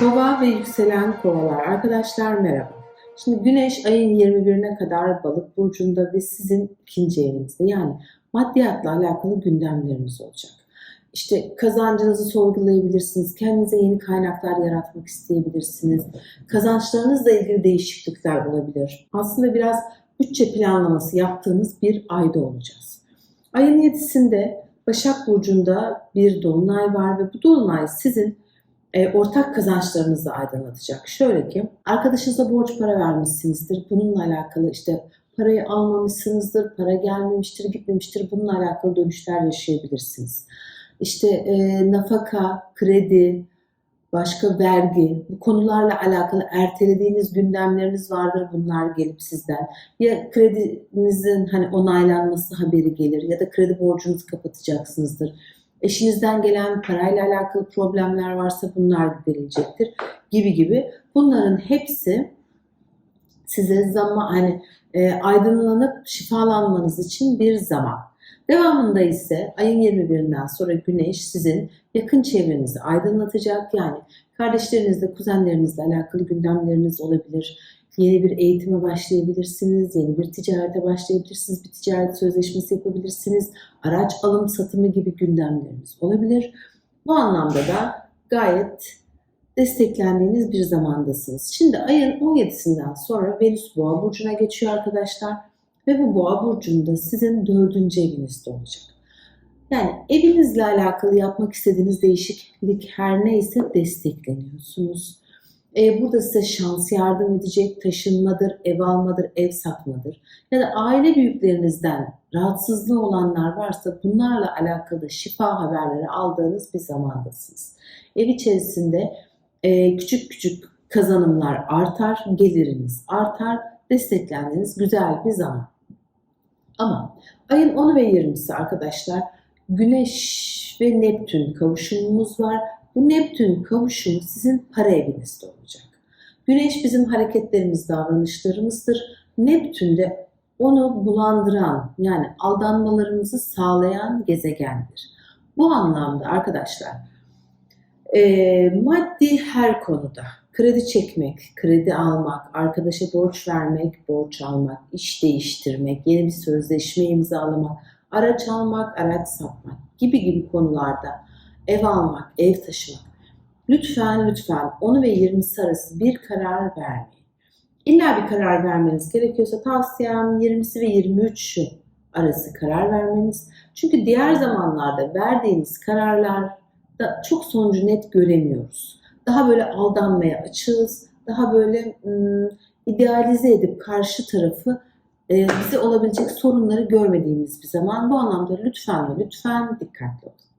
Kova ve yükselen kovalar. Arkadaşlar merhaba. Şimdi güneş ayın 21'ine kadar balık burcunda ve sizin ikinci evinizde. Yani maddiyatla alakalı gündemleriniz olacak. İşte kazancınızı sorgulayabilirsiniz. Kendinize yeni kaynaklar yaratmak isteyebilirsiniz. Kazançlarınızla ilgili değişiklikler olabilir. Aslında biraz bütçe planlaması yaptığınız bir ayda olacağız. Ayın 7'sinde Başak Burcu'nda bir dolunay var ve bu dolunay sizin e, ortak kazançlarınızı aydınlatacak. Şöyle ki arkadaşınıza borç para vermişsinizdir. Bununla alakalı işte parayı almamışsınızdır, para gelmemiştir, gitmemiştir. Bununla alakalı dönüşler yaşayabilirsiniz. İşte e, nafaka, kredi, başka vergi, bu konularla alakalı ertelediğiniz gündemleriniz vardır. Bunlar gelip sizden ya kredinizin hani onaylanması haberi gelir ya da kredi borcunuzu kapatacaksınızdır. Eşinizden gelen parayla alakalı problemler varsa bunlar giderilecektir gibi gibi. Bunların hepsi size zaman hani e, aydınlanıp şifalanmanız için bir zaman. Devamında ise ayın 21'inden sonra güneş sizin yakın çevrenizi aydınlatacak. Yani kardeşlerinizle, kuzenlerinizle alakalı gündemleriniz olabilir. Yeni bir eğitime başlayabilirsiniz, yeni bir ticarete başlayabilirsiniz, bir ticaret sözleşmesi yapabilirsiniz, araç alım satımı gibi gündemleriniz olabilir. Bu anlamda da gayet desteklendiğiniz bir zamandasınız. Şimdi ayın 17'sinden sonra Venüs Boğa burcuna geçiyor arkadaşlar ve bu Boğa burcunda sizin dördüncü evinizde olacak. Yani evinizle alakalı yapmak istediğiniz değişiklik her neyse destekleniyorsunuz. Ee, burada size şans yardım edecek taşınmadır, ev almadır, ev satmadır. Ya da aile büyüklerinizden rahatsızlığı olanlar varsa bunlarla alakalı şifa haberleri aldığınız bir zamandasınız. Ev içerisinde e, küçük küçük kazanımlar artar, geliriniz artar, desteklendiğiniz güzel bir zaman. Ama ayın 10'u ve 20'si arkadaşlar Güneş ve Neptün kavuşumumuz var. Bu Neptün kavuşumu sizin para evinizde olacak. Güneş bizim hareketlerimiz, davranışlarımızdır. Neptün de onu bulandıran yani aldanmalarımızı sağlayan gezegendir. Bu anlamda arkadaşlar e, maddi her konuda kredi çekmek, kredi almak, arkadaşa borç vermek, borç almak, iş değiştirmek, yeni bir sözleşme imzalamak, araç almak, araç satmak gibi gibi konularda ev almak, ev taşımak. Lütfen lütfen 10 ve 20'si arası bir karar vermeyin. İlla bir karar vermeniz gerekiyorsa tavsiyem 20'si ve 23'ü arası karar vermeniz. Çünkü diğer zamanlarda verdiğiniz kararlarda çok sonucu net göremiyoruz. Daha böyle aldanmaya açığız. Daha böyle ım, idealize edip karşı tarafı e, bize olabilecek sorunları görmediğimiz bir zaman. Bu anlamda lütfen ve lütfen dikkatli olun.